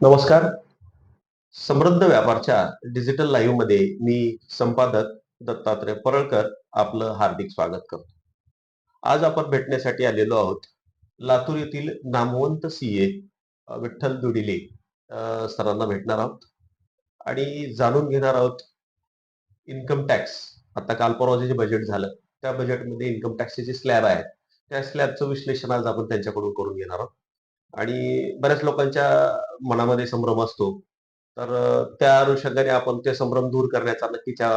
नमस्कार. समृद्ध व्यापारच्या डिजिटल लाईव्हमध्ये मी संपादक दत्तात्रय परळकर आपलं हार्दिक स्वागत करतो. आज आपण भेटण्यासाठी आलेलो आहोत लातूर येथील नामवंत सीए विठ्ठल दुडिले सरांना भेटणार आहोत. आणि जाणून घेणार आहोत इन्कम टॅक्स आता काल परवाचे जे बजेट झालं त्या बजेटमध्ये इन्कम टॅक्सचे जे स्लॅब आहेत त्या स्लॅबचं विश्लेषण आज आपण त्यांच्याकडून करून घेणार आहोत. आणि बऱ्याच लोकांच्या मनामध्ये संभ्रम असतो. तर त्या अनुषंगाने आपण ते संभ्रम दूर करण्याचा नक्कीच्या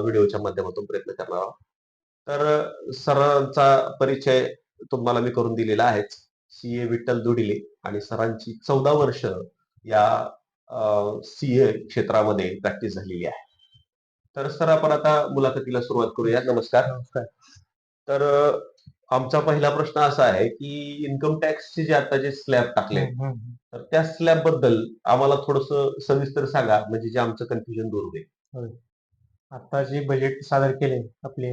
व्हिडिओच्या माध्यमातून प्रयत्न करणार आहोत. तर सरांचा परिचय तुम्हाला मी करून दिलेला आहेच. सी ए विठ्ठल दुडिले आणि सरांची चौदा वर्ष या सी ए क्षेत्रामध्ये प्रॅक्टिस झालेली आहे. तर सर आपण आता मुलाखतीला सुरुवात करूया. नमस्कार. नमस्कार. तर आमचा पहिला प्रश्न असा आहे की इन्कम टॅक्सचे जे आता जे स्लॅब टाकले. तर त्या स्लॅबबद्दल आम्हाला थोडस सविस्तर सांगा म्हणजे जे आमचं कन्फ्युजन दूर होईल आता जे बजेट सादर केले आपले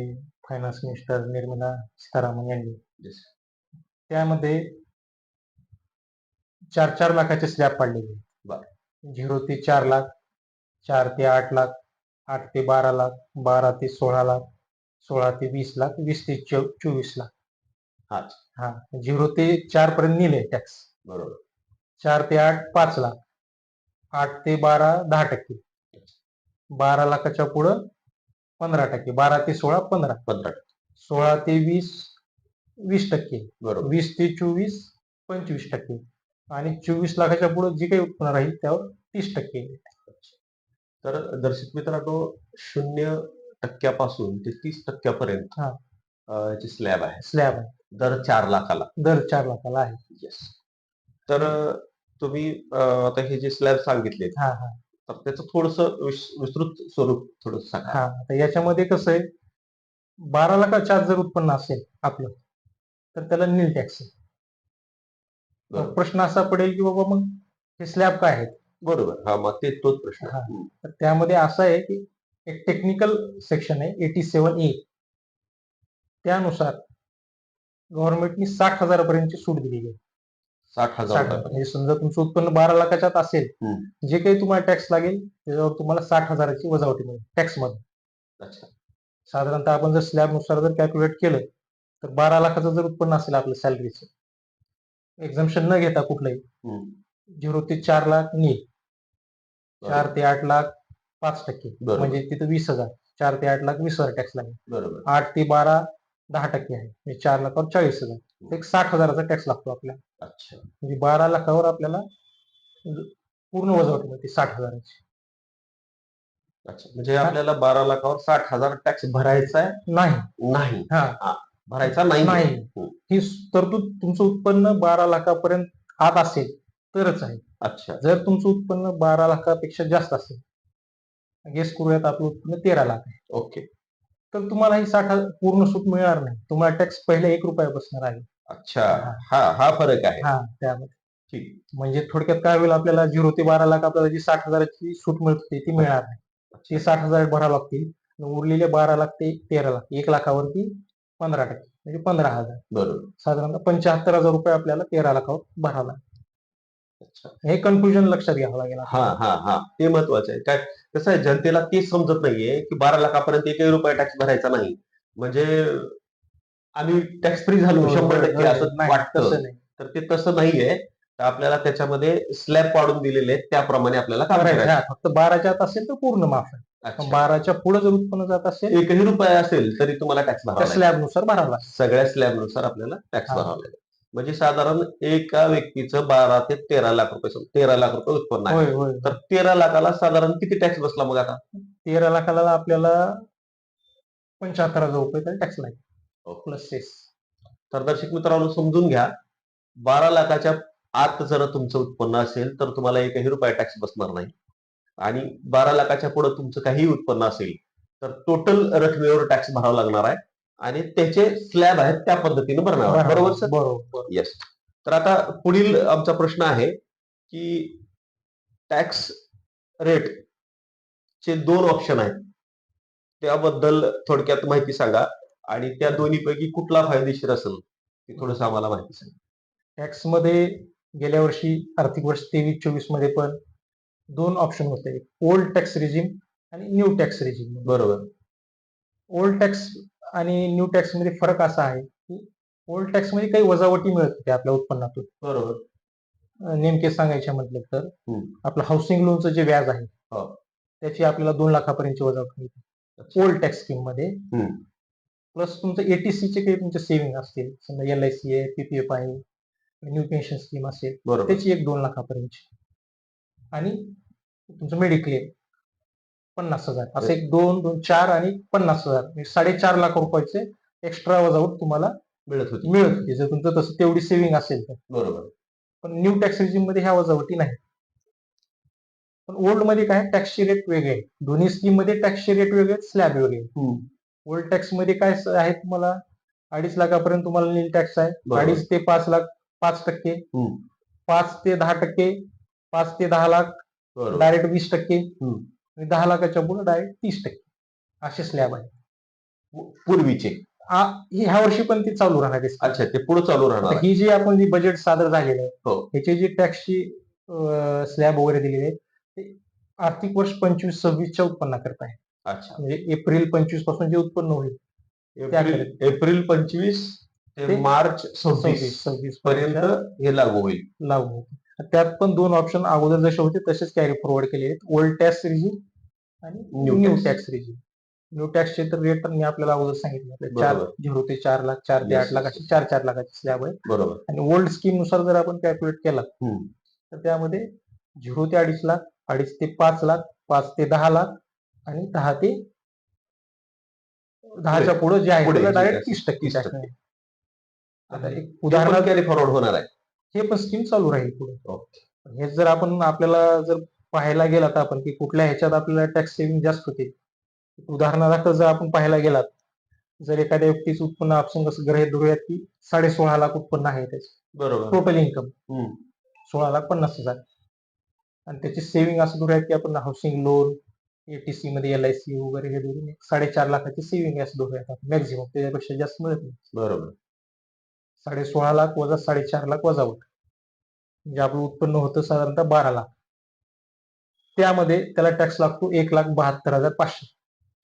फायनान्स मिनिस्टर निर्मला सीतारामन यांनी. त्यामध्ये चार चार लाखाचे स्लॅब पाडलेले. झिरो ते चार लाख चार ते आठ लाख आठ ते बारा लाख बारा ते सोळा लाख सोळा ते वीस लाख वीस ते चोवीस लाख हा हा झिरो ते चार पर्यंत नेले टॅक्स बरोबर. चार ते आठ पाच लाख. आठ ते बारा दहा टक्के. बारा लाखाच्या पुढं पंधरा टक्के. बारा ते सोळा पंधरा. पंधरा सोळा ते वीस वीस टक्के. बरोबर. वीस ते चोवीस पंचवीस टक्के. आणि चोवीस लाखाच्या पुढे जे काही उत्पन्न राहील त्यावर तीस टक्के. तर दर्शक मित्रांनो शून्य टक्क्यापासून ते तीस टक्क्यापर्यंत हा. स्लॅब आहे. स्लॅब आहे. दर चार लाखाला. दर चार लाखाला आहे. येस तर तुम्ही अ, आता हे जे स्लॅब सांगितले हा हा. तर त्याचं थोडस विस्तृत स्वरूप थोडस सांगा. हा याच्यामध्ये कसं आहे बारा लाखाच्या आत जर उत्पन्न असेल आपलं तर त्याला नील टॅक्स बरोबर. प्रश्न असा पडेल की बाबा मग हे स्लॅब काय आहेत? बरोबर. हा मग ते तोच प्रश्न हा. हम्म. तर त्यामध्ये असं आहे की एक टेक्निकल सेक्शन आहे एटी सेवन ए त्यानुसार गव्हर्नमेंटनी साठ हजारापर्यंतची सूट दिलेली आहे. साठ हजार. साठ. म्हणजे समजा तुमचं उत्पन्न बारा लाखाच्या आत असेल हम्म. जे काही तुम्हाला टॅक्स लागेल त्याच्यावर तुम्हाला साठ हजाराची वजावटी मिळेल टॅक्समध्ये अच्छा. साधारणतः आपण जर स्लॅबनुसार जर कॅल्क्युलेट केलं तर बारा लाखाचं जर उत्पन्न असेल आपलं सॅलरीचं एक्झाम्शन न घेता कुठलंही हम्म. झिरो ते चार लाख नील चार बरोबर ते आठ लाख पाच टक्के. बरोबर. म्हणजे तिथं वीस हजार. चार ते आठ लाख वीस हजार टॅक्स लागेल. बरोबर. आठ ते बारा दहा टक्के आहे. म्हणजे चार लाखावर चाळीस हजार. एक साठ हजाराचा टॅक्स लागतो आपल्याला अच्छा. म्हणजे बारा लाखावर आपल्याला पूर्ण वजावट मिळते साठ हजाराची. अच्छा. म्हणजे आपल्याला बारा लाखावर साठ हजार टॅक्स भरायचा आहे? नाही. नाही. हा. भरायचा नाही. ही तरतूद तुमचं उत्पन्न बारा लाखापर्यंत आत असेल तरच आहे. अच्छा. जर तुमचं उत्पन्न बारा लाखापेक्षा जास्त असेल गेस करूयात आपलं उत्पन्न तेरा लाख आहे. ओके. तर तुम्हाला ही साठ पूर्ण सूट मिळणार नाही. तुम्हाला टॅक्स पहिले एक रुपया बसणार आहे अच्छा. हा हा फरक आहे. हा त्यामध्ये. ठीक. म्हणजे थोडक्यात काय होईल आपल्याला झिरो ते बारा लाख आपल्याला जी साठ हजाराची सूट मिळते ती मिळणार नाही. ते साठ हजार भरावं लागतील. उरलेले बारा लाख ते तेरा लाख एक लाखावरती पंधरा टक्के म्हणजे पंधरा हजार. बरोबर. साधारणतः पंच्याहत्तर हजार रुपये आपल्याला तेरा लाखावर भरावं अच्छा हे कन्फ्युजन लक्षात घ्यावं लागेल हा हा हा. ते महत्वाचं आहे. काय कसं आहे जनतेला तेच समजत नाहीये की बारा लाखापर्यंत एकही रुपया टॅक्स भरायचा नाही. म्हणजे आम्ही टॅक्स फ्री झालो शंभर टक्के असं हो, नाही, वाटतं. तसं नाही. तर ते तसं नाहीये. तर आपल्याला त्याच्यामध्ये स्लॅब पाडून दिलेले आहेत त्याप्रमाणे आपल्याला काम करायचं. करायचं. हा, फक्त बाराच्या आत असेल तर पूर्ण माफ आहे. बाराच्या पुढे जर उत्पन्न जात असेल एकही रुपया असेल तरी तुम्हाला टॅक्स भरावा लागेल. स्लॅबनुसार भरावा लागेल. सगळ्या स्लॅबनुसार आपल्याला टॅक्स हा. भरावा लागेल. म्हणजे साधारण एका व्यक्तीचं बारा ते तेरा लाख रुपये तेरा लाख रुपये उत्पन्न आहे. होय तर तेरा लाखाला साधारण किती टॅक्स बसला मग आता? तेरा लाखाला आपल्याला पंच्याहत्तर हजार रुपये टॅक्स लागेल प्लस सेस तर दर्शक मित्रांनो समजून घ्या बारा लाखाच्या आत जर तुमचं उत्पन्न असेल तर तुम्हाला एकही रुपया टॅक्स बसणार नाही. आणि बारा लाखाच्या पुढे तुमचं काही उत्पन्न असेल तर टोटल रकमेवर टॅक्स भरावा लागणार आहे. आणि त्याचे स्लॅब आहेत त्या पद्धतीने भरणार. बरोबर सर बरोबर. येस तर आता पुढील आमचा प्रश्न आहे की टॅक्स रेट चे दोन ऑप्शन आहेत. त्याबद्दल थोडक्यात माहिती सांगा आणि त्या दोन्हीपैकी कुठला फायदेशीर असेल ते थोडस आम्हाला माहिती सांगा. टॅक्समध्ये गेल्या वर्षी आर्थिक वर्ष तेवीस चोवीसमध्ये पण दोन ऑप्शन होते. ओल्ड टॅक्स रिजिम आणि न्यू टॅक्स रिजिम बरोबर. ओल्ड टॅक्स आणि न्यू टॅक्समध्ये फरक असा आहे की ओल्ड टॅक्समध्ये काही वजावटी मिळत होत्या आपल्या उत्पन्नातून. बरोबर. नेमके सांगायचे म्हटलं तर. आपलं हाऊसिंग लोनचं जे व्याज आहे हो. त्याची आपल्याला दोन लाखापर्यंतची वजावट मिळते. ओल्ड टॅक्स स्कीममध्ये. प्लस तुमचं एटीसी चे काही तुमचे सेव्हिंग असतील समजा एल आय सी आहे पीपीएफ आहे न्यू पेन्शन स्कीम असेल त्याची एक दोन लाखापर्यंतची. आणि तुमचं मेडिक्लेम पन्नास हजार. असं एक दोन दोन चार आणि पन्नास हजार. म्हणजे साडेचार लाख रुपयाचे एक्स्ट्रा वजावट तुम्हाला मिळत होती. मिळत होती. जर तुमचं तसं तेवढी सेव्हिंग असेल तर. बरोबर. पण न्यू टॅक्स रेजिममध्ये ह्या वजावटी नाही. पण ओल्डमध्ये काय? टॅक्सचे रेट वेगळे. दोन्ही स्कीममध्ये टॅक्सचे रेट वेगळे स्लॅब वेगळे. ओल्ड टॅक्समध्ये काय आहे तुम्हाला? अडीच लाखापर्यंत तुम्हाला नील टॅक्स आहे. अडीच ते पाच लाख पाच टक्के. पाच ते दहा टक्के पाच ते दहा लाख डायरेक्ट वीस टक्के. आणि दहा लाखाच्या पुढे डायरेक्ट तीस टक्के असे स्लॅब आहे पूर्वीचे. ह्या वर्षी पण ती चालू राहणार. अच्छा ते पुढे चालू राहणार. ही जी आपण जी बजेट सादर झालेलं आहे हो. ह्याची जी टॅक्सची स्लॅब वगैरे दिलेली आहे ते आर्थिक वर्ष पंचवीस सव्वीसच्या उत्पन्नाकरता आहे. अच्छा. म्हणजे एप्रिल पंचवीसपासून जे उत्पन्न होईल एप्रिल पंचवीस ते मार्च सव्वीस सव्वीस पर्यंत हे लागू होईल. लागू होते त्यात पण दोन ऑप्शन अगोदर जसे होते तसेच कॅरी फॉरवर्ड केले आहेत. ओल्ड टॅक्स रिजिम आणि न्यू. टॅक्स रिजिम न्यू टॅक्सचे तर रेट मी आपल्याला अगोदर सांगितलं चार. झिरो ते चार लाख चार ते आठ लाख असे चार चार लाखाचे स्लॅब आहे बरोबर आणि ओल्ड स्कीमनुसार जर आपण कॅल्क्युलेट केला. तर त्यामध्ये झिरो ते अडीच लाख अडीच ते पाच लाख पाच ते दहा लाख आणि दहा ते दहाच्या पुढे जे आहे डायरेक्ट तीस टक्के 30% tax आहे. आता एक उदाहरण फॉरवर्ड होणार आहे हे पण स्कीम चालू राहील पुढे. हे जर आपण आपल्याला जर पाहायला गेलात आपण की कुठल्या ह्याच्यात आपल्याला टॅक्स सेव्हिंग जास्त होते? उदाहरणार्थ जर आपण पाहायला गेलात जर एखाद्या व्यक्तीचं उत्पन्न आपण कसं गृहीत धरूयात की साडे सोळा लाख उत्पन्न आहे त्याचं. बरोबर. Total income. सोळा लाख पन्नास हजार. आणि त्याची सेव्हिंग असं धरूयात की आपण हाऊसिंग लोन एटीसी मध्ये एल आय सी वगैरे हे धरून साडेचार लाखाची सेव्हिंग असं धरूयात मॅक्झिमम त्याच्यापेक्षा जास्त मिळत नाही. बरोबर. साडे सोळा लाख वजा साडेचार लाख वजावट म्हणजे आपलं उत्पन्न होतं साधारणतः बारा लाख. त्यामध्ये त्याला टॅक्स लागतो एक लाख बहात्तर हजार पाचशे.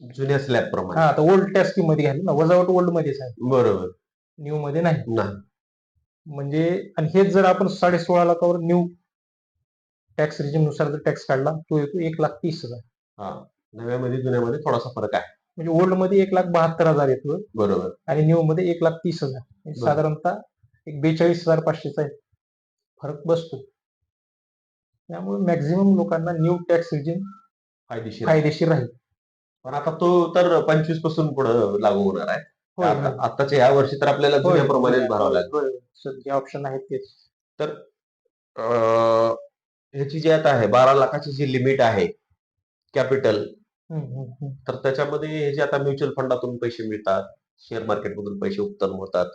जुन्या स्लॅब प्रमाणे. हा आता ओल्ड टॅक्स स्कीममध्ये घ्याल ना वजावट ओल्ड मध्येच आहे बरोबर. न्यू मध्ये नाही. म्हणजे आणि हेच जर आपण साडे सोळा लाखावर न्यू टॅक्स रिजिमनुसार जर टॅक्स काढला तो येतो एक लाख तीस हजार. नव्यामध्ये जुन्यामध्ये थोडासा फरक आहे. म्हणजे ओल्डमध्ये एक लाख बहात्तर हजार येतो बरोबर. आणि न्यू मध्ये एक लाख तीस हजार. म्हणजे. साधारणतः एक बेचाळीस हजार पाचशेचा आहे फरक बसतो. त्यामुळे मॅक्झिमम लोकांना न्यू टॅक्स रिजिम फायदेशीर आहे. फायदेशीर राहील पण आता तो तर पंचवीसपासून पुढे लागू होणार आहे होय, आता- होय. आताच्या या वर्षी तर आपल्याला होय, जुन्याप्रमाणेच भरावं लागेल होय. सध्या ऑप्शन आहेत तेच अं, ह्याची जी आता आहे बारा लाखाची जी लिमिट आहे कॅपिटल हम्म, हम्म, हम्म. तर त्याच्यामध्ये हे जे आता म्युच्युअल फंडातून पैसे मिळतात शेअर मार्केटमधून पैसे उत्पन्न होतात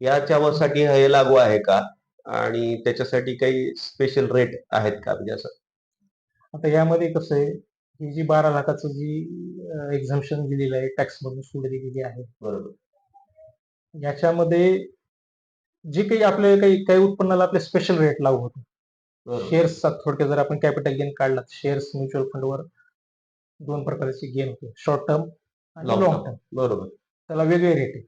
याच्यासाठी हे लागू आहे का आणि त्याच्यासाठी काही स्पेशल रेट आहेत का? म्हणजे असं. आता यामध्ये कसं आहे ही जी बारा लाखाचं जी एक्झाम्शन दिलेलं आहे टॅक्स मधून सूट दिलेली आहे. बरोबर. याच्यामध्ये जे काही आपले काही काही उत्पन्नाला आपले स्पेशल रेट लागू होते. शेअर्स थोडक्यात जर आपण कॅपिटल गेन काढला शेअर्स म्युच्युअल फंडवर दोन प्रकारचे गेन होते. शॉर्ट टर्म आणि लॉंग. टर्म बरोबर. त्याला वेगळे रेट आहेत.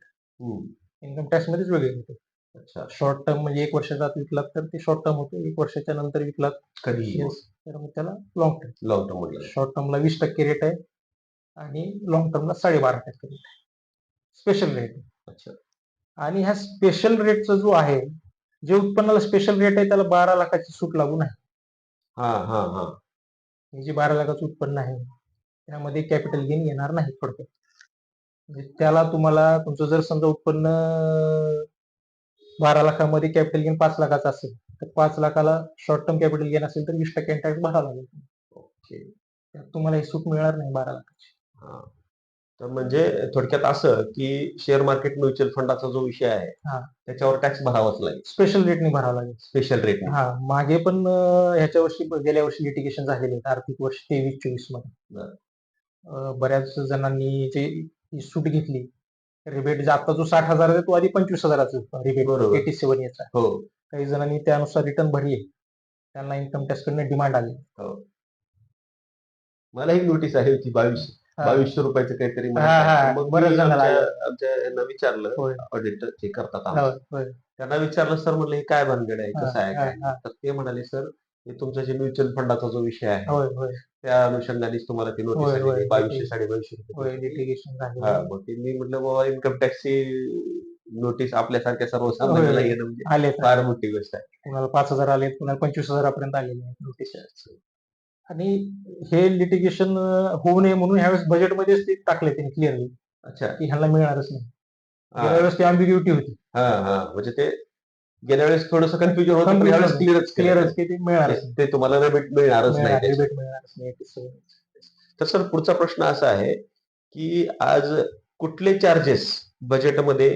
इन्कम टॅक्स मध्येच वेगळे रेट अच्छा. शॉर्ट टर्म म्हणजे एक वर्षाचा आत विकलात तर ते शॉर्ट टर्म होते. एक वर्षाच्या नंतर विकलात. कधी शेअर्स तर मग त्याला लॉंग टर्म लॉंग टर्म म्हटलं शॉर्ट टर्मला वीस टक्के रेट आहे आणि लॉंग टर्मला साडेबारा टक्के रेट आहे. स्पेशल रेट अच्छा. आणि ह्या स्पेशल रेटचा जो आहे जे उत्पन्नाला स्पेशल रेट आहे त्याला बारा लाखाची सूट लागू नाही हा हा हा. हे जे बारा लाखाचं उत्पन्न आहे त्यामध्ये कॅपिटल गेन येणार नाही थोडक्यात. म्हणजे त्याला तुम्हाला तुमचं जर समजा उत्पन्न बारा लाखामध्ये कॅपिटल गेन पाच लाखाचं असेल तर पाच लाखाला शॉर्ट टर्म कॅपिटल गेन असेल तर वीस टक्के टॅक्स भरावा लागेल. ओके. तुम्हाला ही सूट मिळणार नाही बारा लाखाची. तर म्हणजे थोडक्यात असं की शेअर मार्केट म्युच्युअल फंडाचा जो विषय आहे हा. त्याच्यावर टॅक्स भरावाच लागेल. स्पेशल रेटने भरावा लागेल. स्पेशल रेट हा. मागे पण ह्याच्या वर्षी गेल्या वर्षी लिटिगेशन झालेले आहेत आर्थिक वर्ष तेवीस चोवीसमध्ये. बऱ्याच जणांनी जे सूट घेतली रिबेट आता जो साठ हजार आहे तो आधी पंचवीस हजाराचा रिबेट. एटी सेव्हन याचा. हो. काही जणांनी त्यानुसार रिटर्न भरले. त्यांना इन्कम टॅक्स कडनं डिमांड आली. मला एक नोटीस आहे की बावीस. हा. बावीसशे रुपयाचं काहीतरी हा, हा. आमच्या विचारलं. ऑडिटर जे करतात. त्यांना विचारलं सर म्हणलं हे काय भानगड आहे? हा, कसं आहे हा, काय? हा. तर ते म्हणाले सर हे तुमचा जे म्युच्युअल फंडाचा जो विषय आहे होय होय. त्या अनुषंगानेच तुम्हाला ती नोटीस होय. बावीसशे साडेबावीसशे होय रुपये लिटिगेशन हा झाले मग ते मी म्हटलं बाबा इन्कम टॅक्सची नोटीस आपल्यासारख्या होय. येणं म्हणजे आले फार मोठी गोष्ट आहे. कुणाला पाच हजार आले कुणाला पंचवीस हजारापर्यंत आलेले आहेत नोटीस आणि हे लिटिगेशन होऊ नये म्हणून ह्यावेळेस बजेटमध्येच ते टाकले त्यांनी क्लिअरली अच्छा. की ह्यांना मिळणारच नाही. हा. गेल्या वेळेस ती अँबिग्युटी होती. हा हा. म्हणजे ते गेल्या वेळेस थोडस कन्फ्युजन होतं पण यावेळेस. क्लिअरच क्लिअरच की ते मिळणारच ते तुम्हाला रिबीट मिळणारच नाही. रिबेट मिळणारच नाही. तर सर पुढचा प्रश्न असा आहे की आज कुठले चार्जेस बजेटमध्ये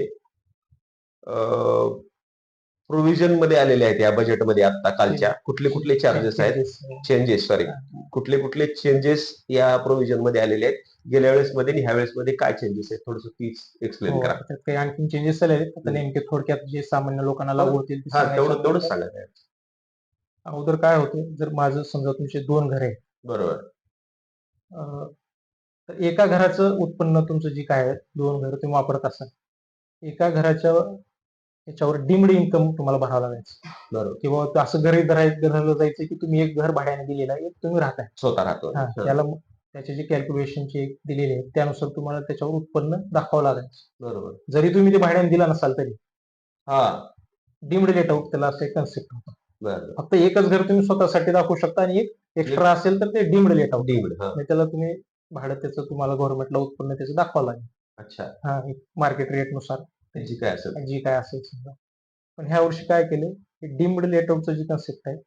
प्रोव्हिजनमध्ये आलेले आहेत या बजेटमध्ये आता कालच्या. कुठले कुठले चार्जेस आहेत. चेंजेस सॉरी कुठले कुठले चेंजेस या प्रोव्हिजनमध्ये आलेले आहेत? गेल्या वेळेस मध्ये आणि ह्या वेळेस मध्ये काय चेंजेस आहेत? थोडस प्लीज एक्सप्लेन हो, करा. काही आणखी चेंजेस झाले आहेत. नेमके थोडक्यात जे सामान्य लोकांना लागू होतील ते हा सांगायचं तेवढं तेवढंच तर सांगा काय. अगोदर काय होतं? जर माझं समजा तुमचे दोन घर आहे बरोबर. तर एका घराचं उत्पन्न तुमचं जे काय आहे दोन घर तुम्ही वापरत असाल. एका घराच्या याच्यावर डिम्ड इन्कम तुम्हाला भरावं लागायचं. बरोबर. किंवा असं घरी धरायला जायचं की तुम्ही एक घर भाड्याने दिलेलं आहे एक तुम्ही राहताय. स्वतः राहतो. हा, त्याला मग त्याचे जे कॅल्क्युलेशनचे दिलेले आहेत त्यानुसार तुम्हाला त्याच्यावर उत्पन्न दाखवावं लागायचं. बरोबर. जरी तुम्ही ते भाड्याने दिला नसाल तरी. हा. डिम्ड लेट आउट त्याला असं कन्सेप्ट होतं. बरोबर फक्त एकच घर तुम्ही स्वतःसाठी दाखवू शकता आणि एक एक्स्ट्रा असेल तर ते डिम्ड लेट आउट डीम्ड हा. त्याला तुम्ही भाडं त्याचं तुम्हाला गव्हर्नमेंटला उत्पन्न त्याचं दाखवावं लागेल. अच्छा. हा मार्केट रेटनुसार. जी काय असेल जी काय असेल समजा पण ह्या वर्षी काय केलं डिम्ड लेटआउटचं जी कन्सेप्ट आहे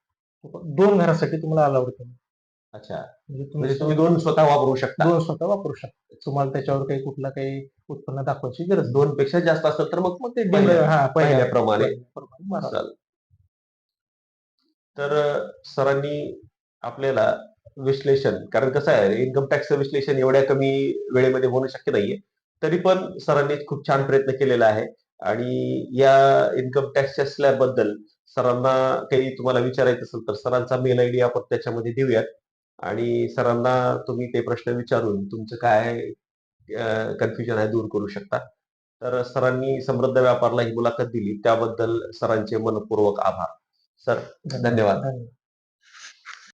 दोन घरासाठी तुम्हाला अलाउड केलं. अच्छा. म्हणजे म्हणजे तुम्ही तुम्ही दोन स्वतः वापरू शकता. दोन स्वतः वापरू शकता. तुम्हाला त्याच्यावर काही कुठला काही उत्पन्न दाखवायची गरज. दोन पेक्षा जास्त असेल तर मग मग ते हा पहिल्याप्रमाणे. तर सरांनी आपल्याला विश्लेषण कारण कसं आहे इन्कम टॅक्सचं विश्लेषण एवढ्या कमी वेळेमध्ये होणं शक्य नाहीये. तरी पण सरांनी खूप छान प्रयत्न केलेला आहे. आणि या इन्कम टॅक्सच्या स्लॅबबद्दल सरांना काही तुम्हाला विचारायचं असेल तर सरांचा मेल आय डी आपण त्याच्यामध्ये देऊयात. आणि सरांना तुम्ही ते प्रश्न विचारून तुमचं काय कन्फ्युजन आहे दूर करू शकता. तर सरांनी समृद्ध व्यापारला ही मुलाखत दिली. त्याबद्दल सरांचे मनपूर्वक आभार. सर धन्यवाद. धन्यवाद.